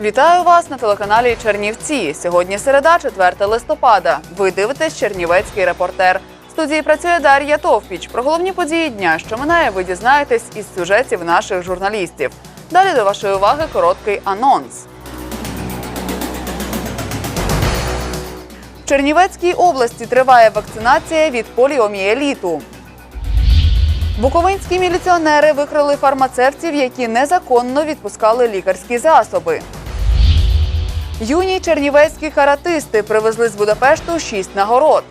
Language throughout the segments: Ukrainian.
Вітаю вас на телеканалі Чернівці. Сьогодні середа, 4 листопада. Ви дивитесь Чернівецький репортер. В студії працює Дар'я Товпіч. Про головні події дня, що минає, ви дізнаєтесь із сюжетів наших журналістів. Далі до вашої уваги короткий анонс. В Чернівецькій області триває вакцинація від поліомієліту. Буковинські міліціонери викрили фармацевтів, які незаконно відпускали лікарські засоби. Юні чернівецькі каратисти привезли з Будапешту шість нагород.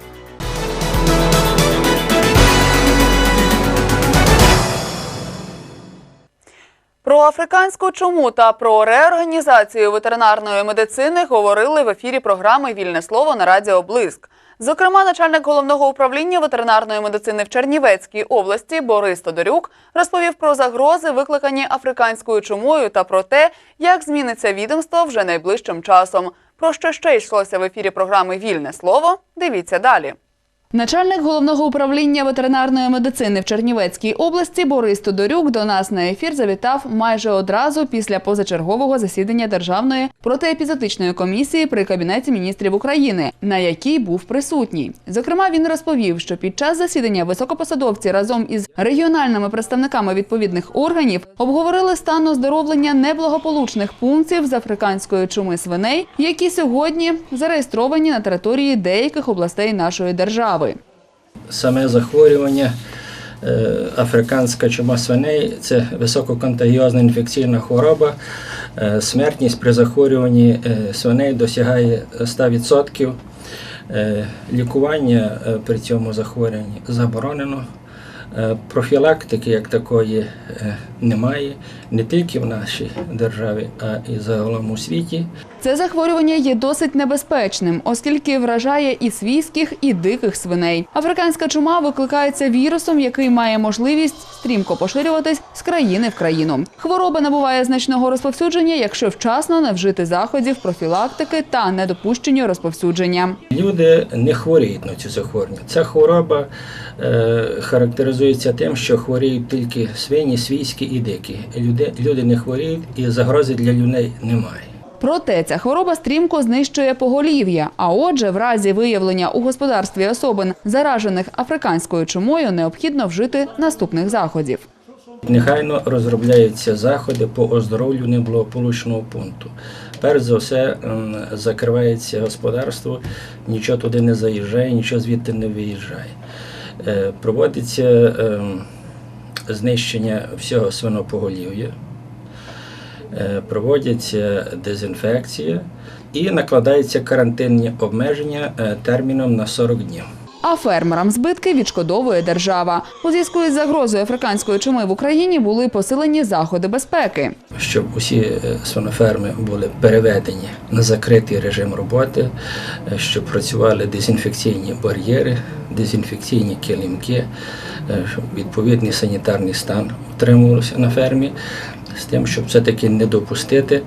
Про африканську чому та про реорганізацію ветеринарної медицини говорили в ефірі програми Вільне слово на радіо Блиск. Зокрема, начальник головного управління ветеринарної медицини в Чернівецькій області Борис Тодорюк розповів про загрози, викликані африканською чумою, та про те, як зміниться відомство вже найближчим часом. Про що ще йшлося в ефірі програми Вільне слово? Дивіться далі. Начальник головного управління ветеринарної медицини в Чернівецькій області Борис Тодорюк до нас на ефір завітав майже одразу після позачергового засідання державної протиепізотичної комісії при кабінеті міністрів України, на якій був присутній. Зокрема, він розповів, що під час засідання високопосадовці разом із регіональними представниками відповідних органів обговорили стан оздоровлення неблагополучних пунктів з африканської чуми свиней, які сьогодні зареєстровані на території деяких областей нашої держави. Саме захворювання е, африканська чума свиней це висококонтагіозна інфекційна хвороба. Е, Смертність при захворюванні е, свиней досягає 100%. Е, Лікування при цьому захворюванні заборонено. Профілактики як такої немає не тільки в нашій державі, а і загалом у світі. Це захворювання є досить небезпечним, оскільки вражає і свійських, і диких свиней. Африканська чума викликається вірусом, який має можливість стрімко поширюватись з країни в країну. Хвороба набуває значного розповсюдження, якщо вчасно не вжити заходів профілактики та недопущення розповсюдження. Люди не хворіють на цю захворювання. Ця хвороба е, характеризується тим, що хворіють тільки свині, свійські і дикі. Люди, люди не хворіють і загрози для людей немає. Проте ця хвороба стрімко знищує поголів'я. А отже, в разі виявлення у господарстві особин, заражених африканською чумою, необхідно вжити наступних заходів. Нехайно розробляються заходи по оздоровлю неблагополучного пункту. Перш за все закривається господарство, нічого туди не заїжджає, нічого звідти не виїжджає. Е, Проводиться ем, знищення всього свинопоголів'я, проводяться дезінфекція і накладаються карантинні обмеження е, терміном на 40 днів. А фермерам збитки відшкодовує держава. У зв'язку із загрозою африканської чуми в Україні були посилені заходи безпеки. щоб усі е, свиноферми були переведені на закритий режим роботи, е, щоб працювали дезінфекційні бар'єри, дезінфекційні килимки, е, щоб відповідний санітарний стан утримувався на фермі, з тим, щоб все-таки не допустити,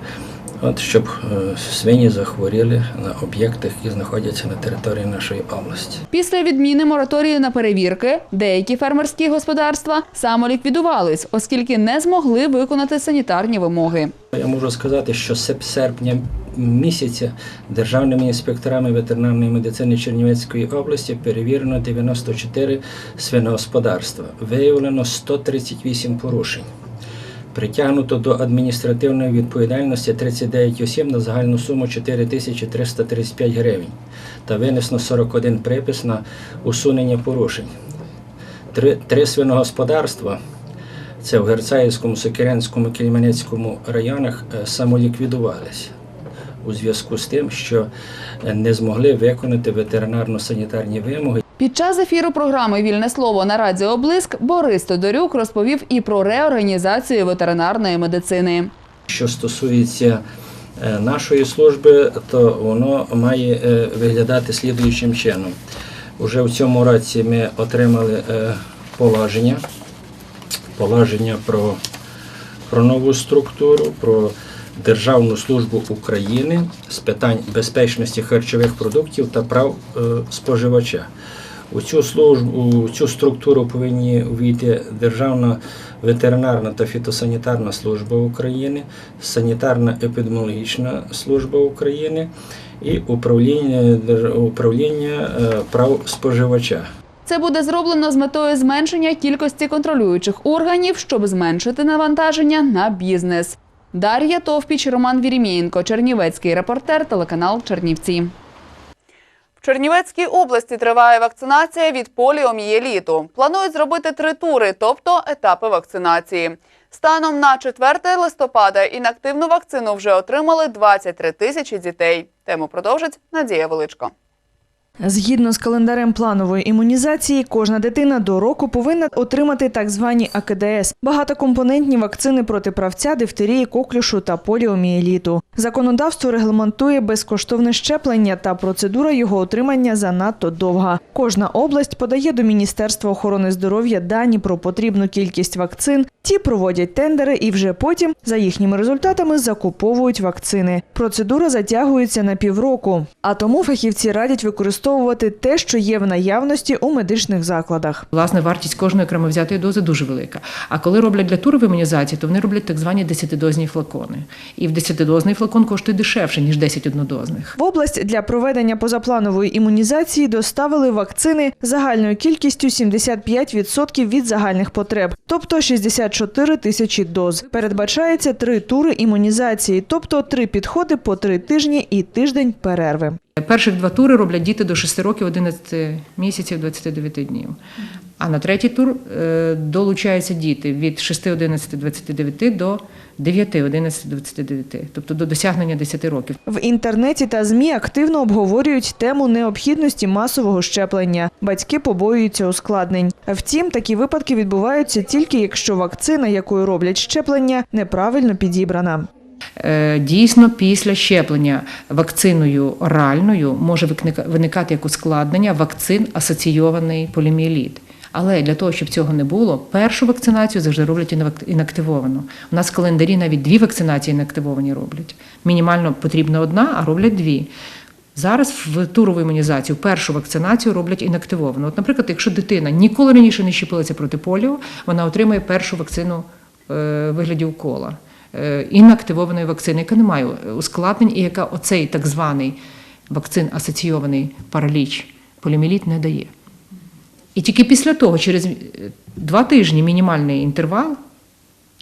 от, щоб е, свині захворіли на об'єктах, які знаходяться на території нашої області. Після відміни мораторію на перевірки деякі фермерські господарства самоліквідувались, оскільки не змогли виконати санітарні вимоги. Я можу сказати, що з серпня місяця державними інспекторами ветеринарної медицини Чернівецької області перевірено 94 свиногосподарства. Виявлено 138 порушень. Притягнуто до адміністративної відповідальності 39 осіб на загальну суму 4335 гривень та винесено 41 припис на усунення порушень. Три, три свиногосподарства це в Герцаївському, Сокирянському, Кельменецькому районах е, самоліквідувалися у зв'язку з тим, що е, не змогли виконати ветеринарно-санітарні вимоги. Під час ефіру програми Вільне слово на радіо Блиск Борис Тодорюк розповів і про реорганізацію ветеринарної медицини. Що стосується е, нашої служби, то воно має е, виглядати слідуючим чином. Уже в цьому році ми отримали е, положення, положення про, про нову структуру, про Державну службу України з питань безпечності харчових продуктів та прав споживача. У цю службу, у цю структуру повинні увійти Державна ветеринарна та фітосанітарна служба України, санітарна епідеміологічна служба України і управління, управління е, прав споживача. Це буде зроблено з метою зменшення кількості контролюючих органів, щоб зменшити навантаження на бізнес. Дар'я Товпіч, Роман Вірімєєнко, Чернівецький репортер, телеканал Чернівці. Чернівецькій області триває вакцинація від поліомієліту. Планують зробити три тури, тобто етапи вакцинації. Станом на 4 листопада інактивну вакцину вже отримали 23 тисячі дітей. Тему продовжить Надія Величко. Згідно з календарем планової імунізації, кожна дитина до року повинна отримати так звані АКДС – багатокомпонентні вакцини проти правця, дифтерії, коклюшу та поліомієліту. Законодавство регламентує безкоштовне щеплення та процедура його отримання занадто довга. Кожна область подає до Міністерства охорони здоров'я дані про потрібну кількість вакцин. Ті проводять тендери і вже потім за їхніми результатами закуповують вакцини. Процедура затягується на півроку, а тому фахівці радять використовувати те, що є в наявності у медичних закладах. Власне, вартість кожної окремо взятої дози дуже велика. А коли роблять для турової імунізації, то вони роблять так звані десятидозні флакони. І в десятидозний флакон коштує дешевше, ніж 10 однодозних. В область для проведення позапланової імунізації доставили вакцини загальною кількістю 75% від загальних потреб, тобто 64 тисячі доз. Передбачається три тури імунізації, тобто три підходи по три тижні і тиждень перерви. Перших два тури роблять діти до 6 років 11 місяців 29 днів. А на третій тур е, долучаються діти від 6 11 29 до 9 11 29, тобто до досягнення 10 років. В інтернеті та змі активно обговорюють тему необхідності масового щеплення. Батьки побоюються ускладнень. Втім, такі випадки відбуваються тільки якщо вакцина, якою роблять щеплення, неправильно підібрана. Е, Дійсно, після щеплення вакциною оральною може виникати як ускладнення вакцин асоційований поліміеліт. Але для того, щоб цього не було, першу вакцинацію завжди роблять інактивовану. У нас в календарі навіть дві вакцинації інактивовані роблять. Мінімально потрібна одна, а роблять дві. Зараз в турову імунізацію першу вакцинацію роблять інактивовану. От, наприклад, якщо дитина ніколи раніше не щепилася проти поліо, вона отримує першу вакцину е, вигляді укола інактивованої вакцини, яка не має ускладнень і яка оцей так званий вакцин асоційований параліч поліоміеліт не дає. І тільки після того, через два тижні мінімальний інтервал,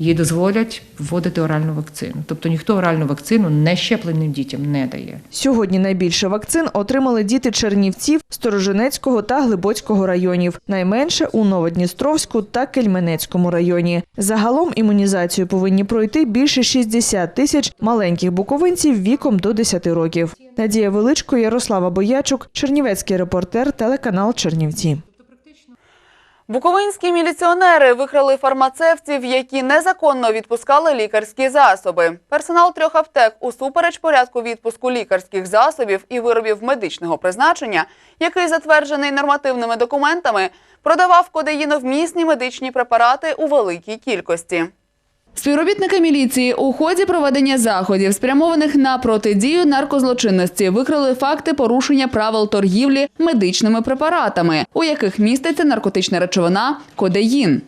їй дозволять вводити оральну вакцину. Тобто ніхто оральну вакцину нещепленим дітям не дає. Сьогодні найбільше вакцин отримали діти Чернівців, Сторожинецького та Глибоцького районів, найменше у Новодністровську та Кельменецькому районі. Загалом імунізацію повинні пройти більше 60 тисяч маленьких буковинців віком до 10 років. Надія Величко, Ярослава Боячук, Чернівецький репортер, телеканал Чернівці. Буковинські міліціонери викрали фармацевтів, які незаконно відпускали лікарські засоби. Персонал трьох аптек усупереч порядку відпуску лікарських засобів і виробів медичного призначення, який затверджений нормативними документами, продавав кодеїновмісні медичні препарати у великій кількості. Співробітники міліції у ході проведення заходів, спрямованих на протидію наркозлочинності, викрили факти порушення правил торгівлі медичними препаратами, у яких міститься наркотична речовина кодеїн.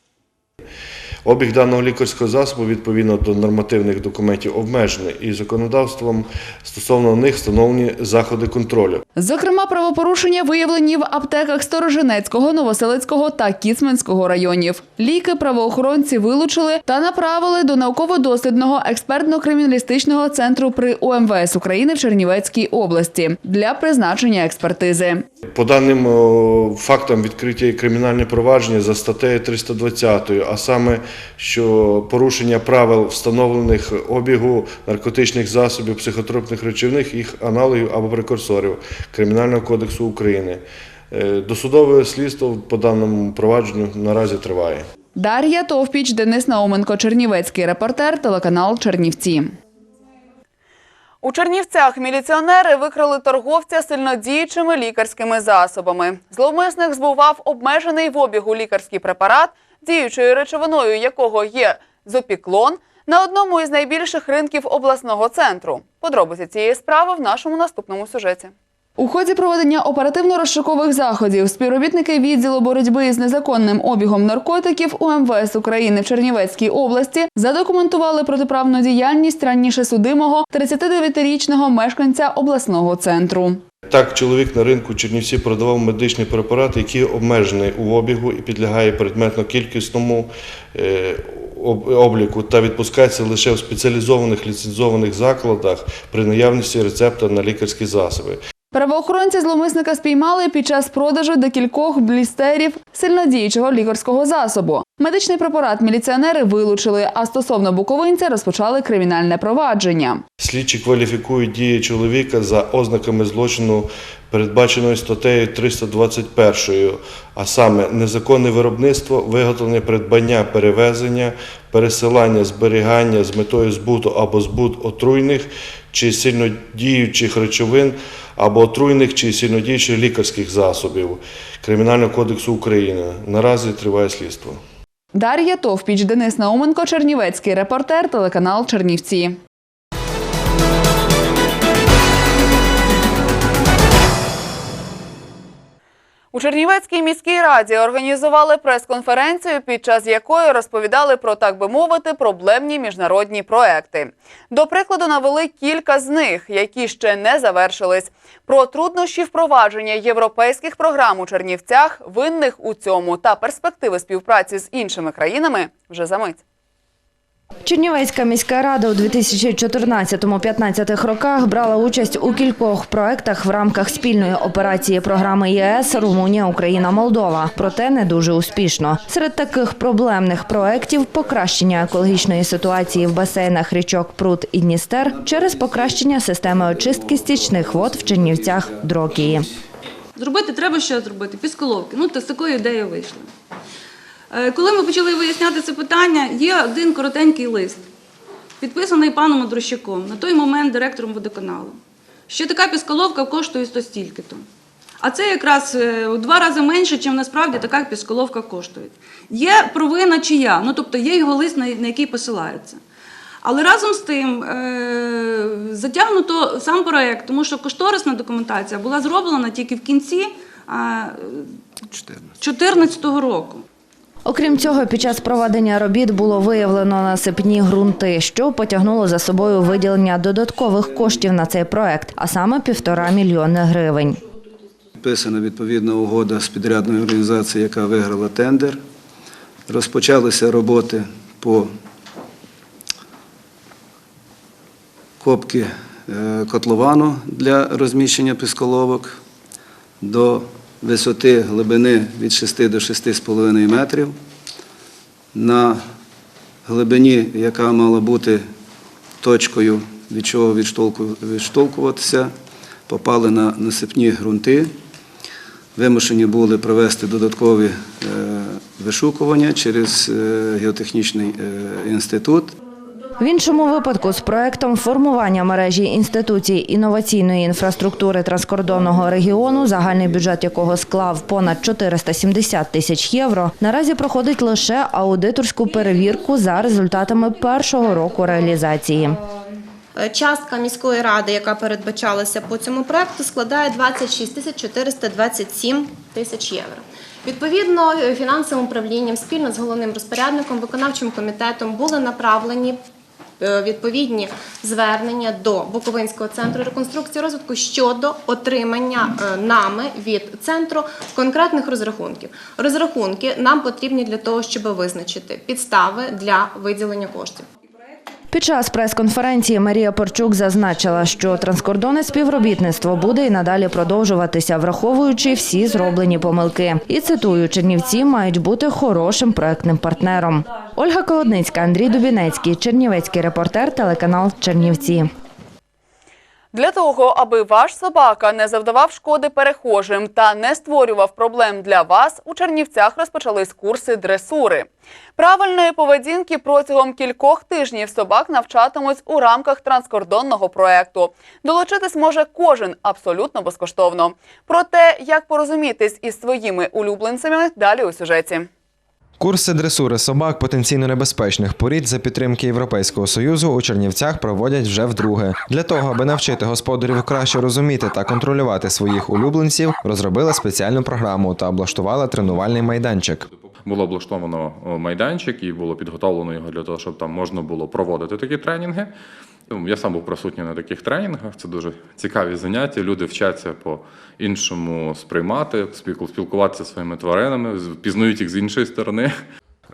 Обіг даного лікарського засобу відповідно до нормативних документів обмежений і законодавством стосовно них встановлені заходи контролю. Зокрема, правопорушення виявлені в аптеках Сторожинецького, Новоселицького та Кіцманського районів. Ліки правоохоронці вилучили та направили до науково-дослідного експертно-криміналістичного центру при УМВС України в Чернівецькій області для призначення експертизи. По даним фактам відкриті кримінальне провадження за статтею 320, а саме що порушення правил встановлених обігу наркотичних засобів, психотропних речовин, їх аналогів або прекурсорів Кримінального кодексу України. Е, Досудове слідство по даному провадженню наразі триває. Дар'я Товпіч, Денис Науменко, Чернівецький репортер, телеканал Чернівці. У Чернівцях міліціонери викрили торговця сильнодіючими лікарськими засобами. Зловмисник збував обмежений в обігу лікарський препарат, діючою речовиною якого є зопіклон, на одному із найбільших ринків обласного центру. Подробиці цієї справи в нашому наступному сюжеті. У ході проведення оперативно-розшукових заходів співробітники відділу боротьби з незаконним обігом наркотиків УМВС України в Чернівецькій області задокументували протиправну діяльність раніше судимого 39-річного мешканця обласного центру. Так, чоловік на ринку Чернівці продавав медичний препарат, який обмежений у обігу і підлягає предметно-кількісному е, обліку та відпускається лише в спеціалізованих ліцензованих закладах при наявності рецепта на лікарські засоби. Правоохоронці зловмисника спіймали під час продажу декількох блістерів сильнодіючого лікарського засобу. Медичний препарат міліціонери вилучили, а стосовно буковинця розпочали кримінальне провадження. Слідчі кваліфікують дії чоловіка за ознаками злочину, передбаченої статтею 321, а саме незаконне виробництво, виготовлення, придбання, перевезення, пересилання, зберігання з метою збуту або збут отруйних чи сильнодіючих речовин або отруйних чи сильнодіючих лікарських засобів Кримінального кодексу України. Наразі триває слідство. Дар'я Товпіч, Денис Науменко, Чернівецький репортер, телеканал Чернівці. У Чернівецькій міській раді організували прес-конференцію, під час якої розповідали про, так би мовити, проблемні міжнародні проекти. До прикладу, навели кілька з них, які ще не завершились. Про труднощі впровадження європейських програм у Чернівцях, винних у цьому та перспективи співпраці з іншими країнами вже за мить. Чернівецька міська рада у 2014-15 роках брала участь у кількох проектах в рамках спільної операції програми ЄС Румунія, Україна, Молдова. Проте не дуже успішно. Серед таких проблемних проектів покращення екологічної ситуації в басейнах річок Прут і Дністер через покращення системи очистки стічних вод в Чернівцях Дрокії. Зробити треба що зробити? Пісколовки. Ну, то з такою ідеєю вийшли. Е, Коли ми почали виясняти це питання, є один коротенький лист, підписаний паном Андрущаком, на той момент директором водоканалу, що така пісколовка коштує 100 стільки-то. А це якраз е, у два рази менше, ніж насправді така пісколовка коштує. Є провина чия, ну тобто є його лист, на на який посилається. Але разом з тим е, затягнуто сам проект, тому що кошторисна документація була зроблена тільки в кінці 2014 року. Окрім цього, під час проведення робіт було виявлено насипні ґрунти, що потягнуло за собою виділення додаткових коштів на цей проект, а саме півтора мільйони гривень. Підписана відповідна угода з підрядною організацією, яка виграла тендер. Розпочалися роботи по копки е, котловану для розміщення пісколовок до висоти глибини від 6 до 6,5 метрів. На глибині, яка мала бути точкою, від чого відштовхуватися, попали на насипні ґрунти. Вимушені були провести додаткові е, вишукування через е, геотехнічний е, інститут. В іншому випадку з проектом формування мережі інституцій інноваційної інфраструктури транскордонного регіону, загальний бюджет якого склав понад 470 тисяч євро, наразі проходить лише аудиторську перевірку за результатами першого року реалізації. Частка міської ради, яка передбачалася по цьому проекту, складає 26 тисяч 427 тисяч євро. Відповідно, фінансовим управлінням спільно з головним розпорядником, виконавчим комітетом були направлені відповідні звернення до Буковинського центру реконструкції розвитку щодо отримання е, нами від центру конкретних розрахунків. Розрахунки нам потрібні для того, щоб визначити підстави для виділення коштів. Під час прес-конференції Марія Порчук зазначила, що транскордонне співробітництво буде і надалі продовжуватися, враховуючи всі зроблені помилки. І цитую, Чернівці мають бути хорошим проектним партнером. Ольга Колодницька, Андрій Дубінецький, Чернівецький репортер, телеканал Чернівці. Для того, аби ваш собака не завдавав шкоди перехожим та не створював проблем для вас, у Чернівцях розпочались курси дресури. Правильної поведінки протягом кількох тижнів собак навчатимуть у рамках транскордонного проекту. Долучитись може кожен абсолютно безкоштовно. Про те, як порозумітись із своїми улюбленцями, далі у сюжеті. Курси дресури собак потенційно небезпечних порід за підтримки Європейського союзу у Чернівцях проводять вже вдруге. Для того, аби навчити господарів краще розуміти та контролювати своїх улюбленців, розробили спеціальну програму та облаштували тренувальний майданчик. Було облаштовано майданчик і було підготовлено його для того, щоб там можна було проводити такі тренінги. Ну, Я сам був присутній на таких тренінгах. Це дуже цікаві заняття. Люди вчаться по-іншому сприймати, спілкуватися зі своїми тваринами, пізнають їх з іншої сторони.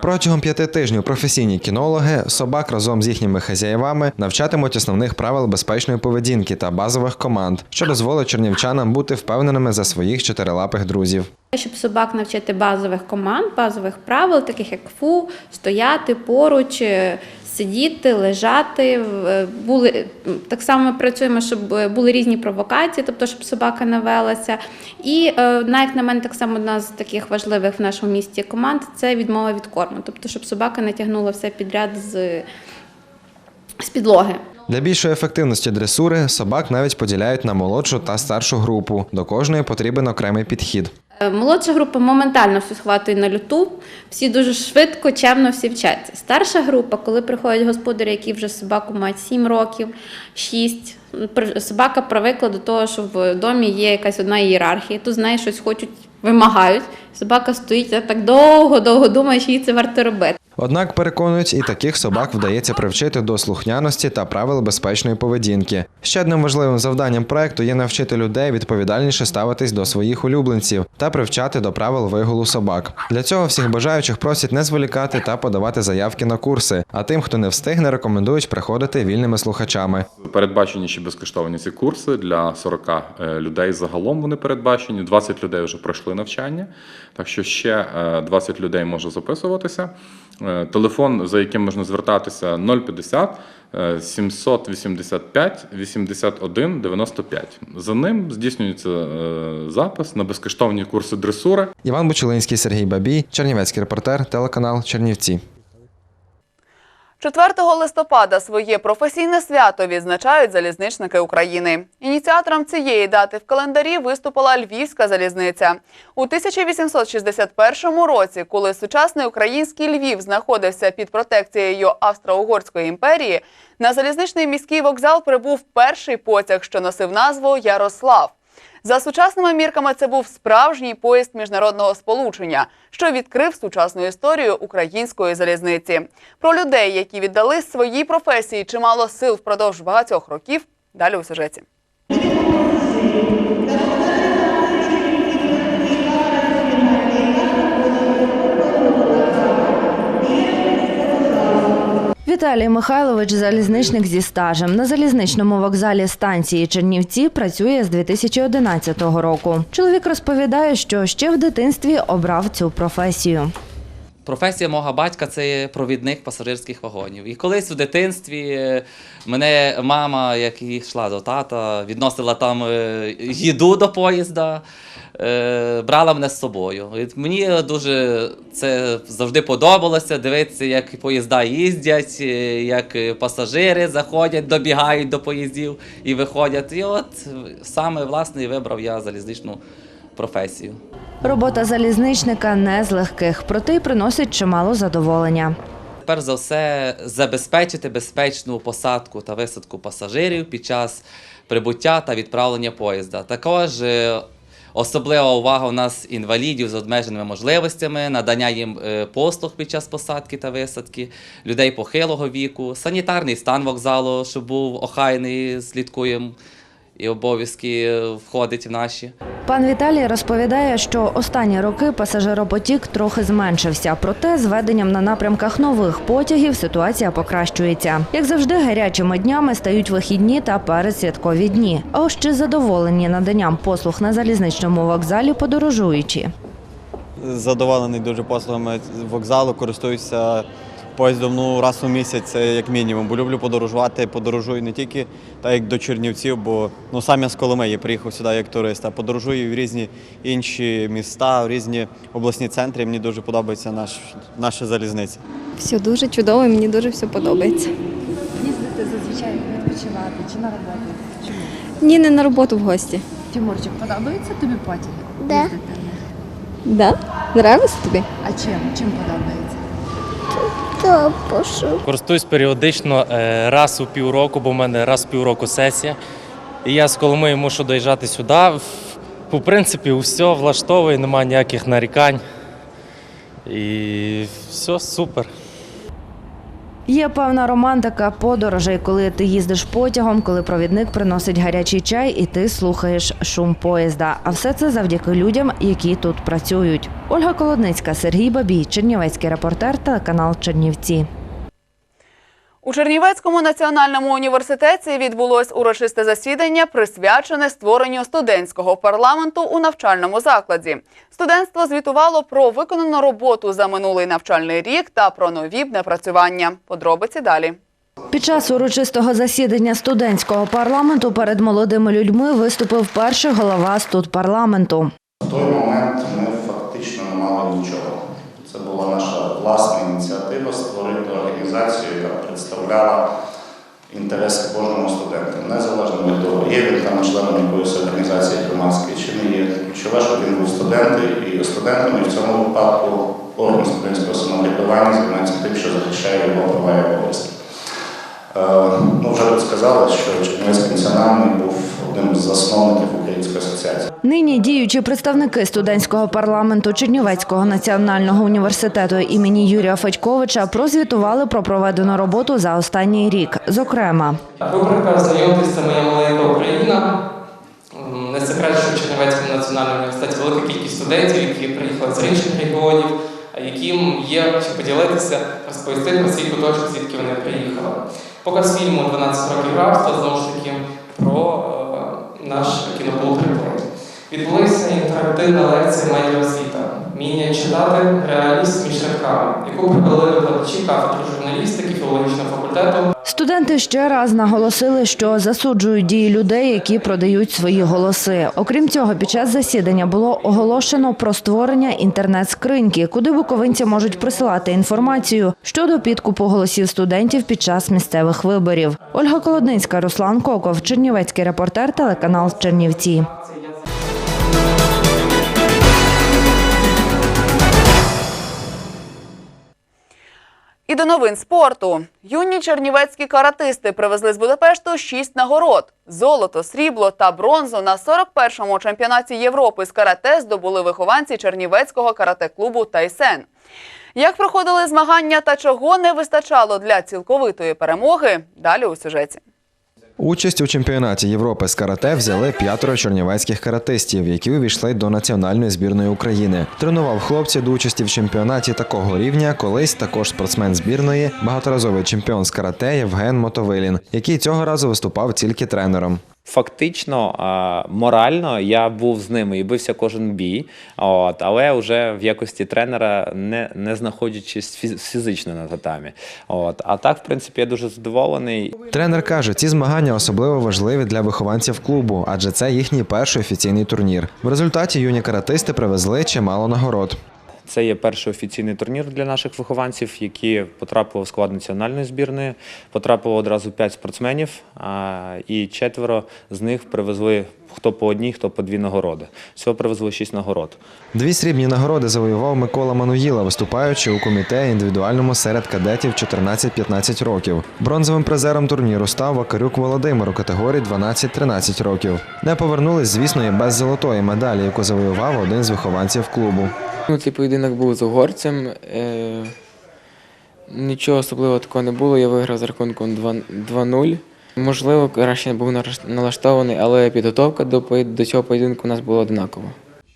Протягом п'яти тижнів професійні кінологи собак разом з їхніми хазяєвами навчатимуть основних правил безпечної поведінки та базових команд, що дозволить чернівчанам бути впевненими за своїх чотирилапих друзів. Щоб собак навчити базових команд, базових правил, таких як фу, стояти поруч, сидіти, лежати. Е, Були так само ми працюємо, щоб е, були різні провокації, тобто щоб собака не велася. І е, на, як на мене, так само одна з таких важливих в нашому місті команд це відмова від корму, тобто щоб собака не тягнула все підряд з, з підлоги. Для більшої ефективності дресури собак навіть поділяють на молодшу та старшу групу. До кожної потрібен окремий підхід. Е, Молодша група моментально все схватує на люту, всі дуже швидко, чемно всі вчаться. Старша група, коли приходять господарі, які вже собаку мають 7 років, 6, при- собака привикла до того, що в домі є якась одна ієрархія, тут з неї щось хочуть, вимагають. Собака стоїть так довго-довго думає, що їй це варто робити. Однак переконують, і таких собак вдається привчити до слухняності та правил безпечної поведінки. Ще одним важливим завданням проекту є навчити людей відповідальніше ставитись до своїх улюбленців та привчати до правил вигулу собак. Для цього всіх бажаючих просять не зволікати та подавати заявки на курси. А тим, хто не встигне, рекомендують приходити вільними слухачами. Передбачені ще безкоштовні ці курси для 40 е, людей. Загалом вони передбачені. 20 людей вже пройшли навчання, так що ще е, 20 людей може записуватися. Е, Телефон, за яким можна звертатися, 050 е, 785 81 95. За ним здійснюється е, запис на безкоштовні курси дресури. Іван Бучелинський, Сергій Бабій, Чернівецький репортер, телеканал Чернівці. 4 листопада своє професійне свято відзначають залізничники України. Ініціатором цієї дати в календарі виступила Львівська залізниця. У 1861 році, коли сучасний український Львів знаходився під протекцією Австро-Угорської імперії, на залізничний міський вокзал прибув перший потяг, що носив назву Ярослав. За сучасними мірками це був справжній поїзд міжнародного сполучення, що відкрив сучасну історію української залізниці. Про людей, які віддали своїй професії чимало сил впродовж багатьох років. Далі у сюжеті. Віталій Михайлович залізничник зі стажем. На залізничному вокзалі станції Чернівці працює з 2011 року. Чоловік розповідає, що ще в дитинстві обрав цю професію. Професія мого батька це провідник пасажирських вагонів. І колись у дитинстві е, мене мама, як йшла до тата, відносила там е, їду до поїзда, е, брала мене з собою. І мені дуже це завжди подобалося дивитися, як поїзда їздять, як пасажири заходять, добігають до поїздів і виходять. І от саме власне вибрав я залізничну професію. Робота залізничника не з легких, проте й приносить чимало задоволення. Перш за все, забезпечити безпечну посадку та висадку пасажирів під час прибуття та відправлення поїзда. Також е, особлива увага у нас інвалідів з обмеженими можливостями, надання їм е, послуг під час посадки та висадки, людей похилого віку, санітарний стан вокзалу, щоб був охайний, слідкуємо і обов'язки е, входить в наші. Пан Віталій розповідає, що останні роки пасажиропотік трохи зменшився, проте з введенням на напрямках нових потягів ситуація покращується. Як завжди, гарячими днями стають вихідні та передсвяткові дні. А ось чи задоволені наданням послуг на залізничному вокзалі подорожуючі. задоволений дуже послугами вокзалу, користуюся поїздом ну, раз у місяць, це як мінімум. Бо люблю подорожувати, подорожую не тільки так, як до Чернівців, бо ну, сам я з Коломиї приїхав сюди як турист, а подорожую в різні інші міста, в різні обласні центри. Мені дуже подобається наш, наша залізниця. Все дуже чудово, мені дуже все подобається. Їздити зазвичай відпочивати чи на роботу? Чому? Ні, не на роботу в гості. Тимурчик, подобається тобі потяги? Да. Да? Нравиться тобі? А чим? Чим подобається? Користуюсь періодично е, раз у півроку, бо в мене раз у півроку сесія. І я з Коломиї мушу доїжджати сюди. По принципі, все влаштовує, немає ніяких нарікань. І все супер. Є певна романтика подорожей, коли ти їздиш потягом, коли провідник приносить гарячий чай і ти слухаєш шум поїзда. А все це завдяки людям, які тут працюють. Ольга Колодницька, Сергій Бабій, Чернівецький репортер, телеканал Чернівці. У Чернівецькому національному університеті відбулось урочисте засідання, присвячене створенню студентського парламенту у навчальному закладі. Студентство звітувало про виконану роботу за минулий навчальний рік та про нові напрацювання. Подробиці далі. Під час урочистого засідання студентського парламенту перед молодими людьми виступив перший голова студпарламенту. В той момент ми фактично не мали нічого. Була наша власна ініціатива створити організацію, яка представляла інтереси кожного студента, незалежно від того, є він там членом якоїсь організації громадської чи не є. Ключове, щоб він був студент і студентом, і в цьому випадку орган студентського самоврядування займається тим, що захищає його права і обов'язки. Е, Ну, вже тут сказали, що Чернівецький національний був одним з засновників Української асоціації. Нині діючі представники студентського парламенту Чернівецького національного університету імені Юрія Федьковича прозвітували про проведену роботу за останній рік. Зокрема, Рубрика «Знайомтесь, це моя маленька Україна. Не секрет, що в Чернівецькому національному університеті велика кількість студентів, які приїхали з інших регіонів, яким є чим поділитися, розповісти про свій куточок, звідки вони приїхали. Показ фільму «12 років рабства знову ж таки про е, наш «Реплей». Відбулася інтерактивна лекція медіаосвіта «Вміння читати реаліст між рядками», яку провели викладачі кафедри журналістики філологічного факультету студенти ще раз наголосили, що засуджують дії людей, які продають свої голоси. Окрім цього, під час засідання було оголошено про створення інтернет-скриньки, куди буковинці можуть присилати інформацію щодо підкупу голосів студентів під час місцевих виборів. Ольга Колодницька, Руслан Коков, Чернівецький репортер, телеканал Чернівці. І до новин спорту. Юні чернівецькі каратисти привезли з Будапешту шість нагород: золото, срібло та бронзу на 41-му чемпіонаті Європи з карате здобули вихованці Чернівецького карате-клубу Тайсен. Як проходили змагання та чого не вистачало для цілковитої перемоги? Далі у сюжеті. Участь у чемпіонаті Європи з карате взяли п'ятеро чернівецьких каратистів, які увійшли до національної збірної України. Тренував хлопців до участі в чемпіонаті такого рівня. Колись також спортсмен збірної, багаторазовий чемпіон з карате Євген Мотовилін, який цього разу виступав тільки тренером. Фактично, морально я був з ними і бився кожен бій, от, але вже в якості тренера, не, не знаходячись фіз- фізично на татамі. От. А так, в принципі, я дуже задоволений. Тренер каже, ці змагання особливо важливі для вихованців клубу, адже це їхній перший офіційний турнір. В результаті юні каратисти привезли чимало нагород. Це є перший офіційний турнір для наших вихованців, які потрапили в склад національної збірної. Потрапило одразу п'ять спортсменів, і четверо з них привезли хто по одній, хто по дві нагороди. Всього привезли шість нагород. Дві срібні нагороди завоював Микола Мануїла, виступаючи у комітеті індивідуальному серед кадетів 14-15 років. Бронзовим призером турніру став Вакарюк Володимир у категорії 12-13 років. Не повернулись, звісно, і без золотої медалі, яку завоював один з вихованців клубу. Ну, цей поєдинок був з угорцем. Е, нічого особливого такого не було. Я виграв з рахунком 2 2-0. Можливо, краще був нараш- налаштований, але підготовка до, до цього поєдинку у нас була однакова.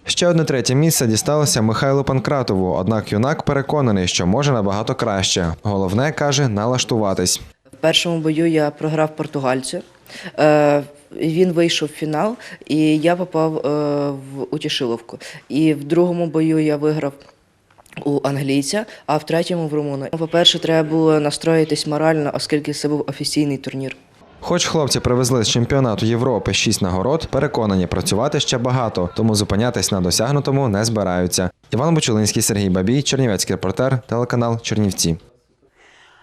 Ще одне третє місце дісталося Михайлу Панкратову, однак юнак переконаний, що може набагато краще. Головне, каже, налаштуватись. В першому бою я програв португальцю. Він вийшов в фінал, і я попав е, в Утішиловку. І в другому бою я виграв у англійця, а в третьому в румуна. По-перше, треба було настроїтись морально, оскільки це був офіційний турнір. Хоч хлопці привезли з чемпіонату Європи шість нагород, переконані, працювати ще багато, тому зупинятись на досягнутому не збираються. Іван Бучулинський, Сергій Бабій, Чернівецький репортер, телеканал Чернівці.